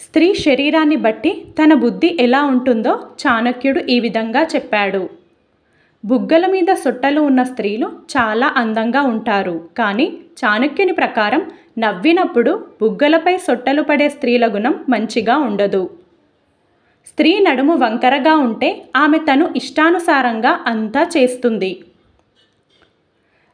స్త్రీ శరీరాన్ని బట్టి తన బుద్ధి ఎలా ఉంటుందో చాణక్యుడు ఈ విధంగా చెప్పాడు. బుగ్గల మీద సొట్టలు ఉన్న స్త్రీలు చాలా అందంగా ఉంటారు. కానీ చాణక్యుని ప్రకారం నవ్వినప్పుడు బుగ్గలపై సొట్టలు పడే స్త్రీల గుణం మంచిగా ఉండదు. స్త్రీ నడుము వంకరగా ఉంటే ఆమె తను ఇష్టానుసారంగా అంతా చేస్తుంది.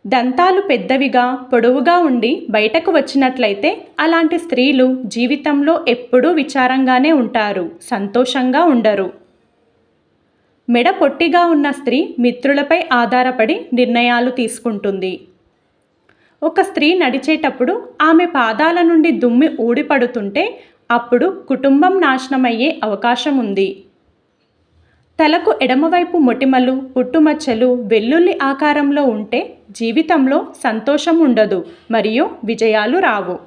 దంతాలు పెద్దవిగా పొడవుగా ఉండి బయటకు వచ్చినట్లయితే అలాంటి స్త్రీలు జీవితంలో ఎప్పుడూ విచారంగానే ఉంటారు సంతోషంగా ఉండరు. మెడ పొట్టిగా ఉన్న స్త్రీ మిత్రులపై ఆధారపడి నిర్ణయాలు తీసుకుంటుంది. ఒక స్త్రీ నడిచేటప్పుడు ఆమె పాదాల నుండి దుమ్మి ఊడిపడుతుంటే అప్పుడు కుటుంబం నాశనమయ్యే అవకాశం ఉంది. తలకు ఎడమవైపు మొటిమలు పుట్టుమచ్చలు వెల్లుల్లి ఆకారంలో ఉంటే జీవితంలో సంతోషం ఉండదు మరియు విజయాలు రావు.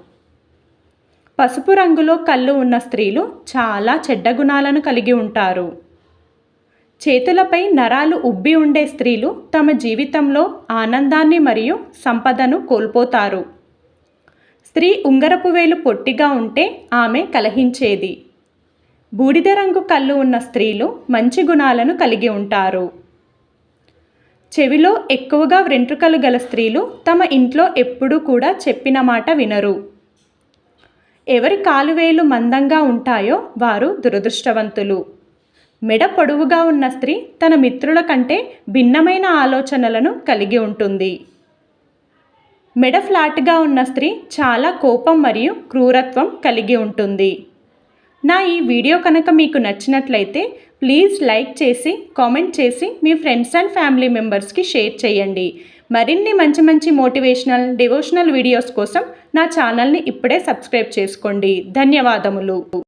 పసుపు రంగులో కళ్ళు ఉన్న స్త్రీలు చాలా చెడ్డ గుణాలను కలిగి ఉంటారు. చేతులపై నరాలు ఉబ్బి ఉండే స్త్రీలు తమ జీవితంలో ఆనందాన్ని మరియు సంపదను కోల్పోతారు. స్త్రీ ఉంగరపు వేలు పొట్టిగా ఉంటే ఆమె కలహించేది. బూడిద రంగు కళ్ళు ఉన్న స్త్రీలు మంచి గుణాలను కలిగి ఉంటారు. చెవిలో ఎక్కువగా వెంట్రుకలు గల స్త్రీలు తమ ఇంట్లో ఎప్పుడూ కూడా చెప్పిన మాట వినరు. ఎవరి కాలువేలు మందంగా ఉంటాయో వారు దురదృష్టవంతులు. మెడ పొడవుగా ఉన్న స్త్రీ తన మిత్రుల కంటే భిన్నమైన ఆలోచనలను కలిగి ఉంటుంది. మెడ ఫ్లాట్గా ఉన్న స్త్రీ చాలా కోపం మరియు క్రూరత్వం కలిగి ఉంటుంది. నా ఈ వీడియో కనుక మీకు నచ్చినట్లయితే ప్లీజ్ లైక్ చేసి కామెంట్ చేసి మీ ఫ్రెండ్స్ అండ్ ఫ్యామిలీ మెంబర్స్కి షేర్ చేయండి. మరిన్ని మంచి మంచి మోటివేషనల్ డివోషనల్ వీడియోస్ కోసం నా ఛానల్ని ఇప్పుడే సబ్స్క్రైబ్ చేసుకోండి. ధన్యవాదములు.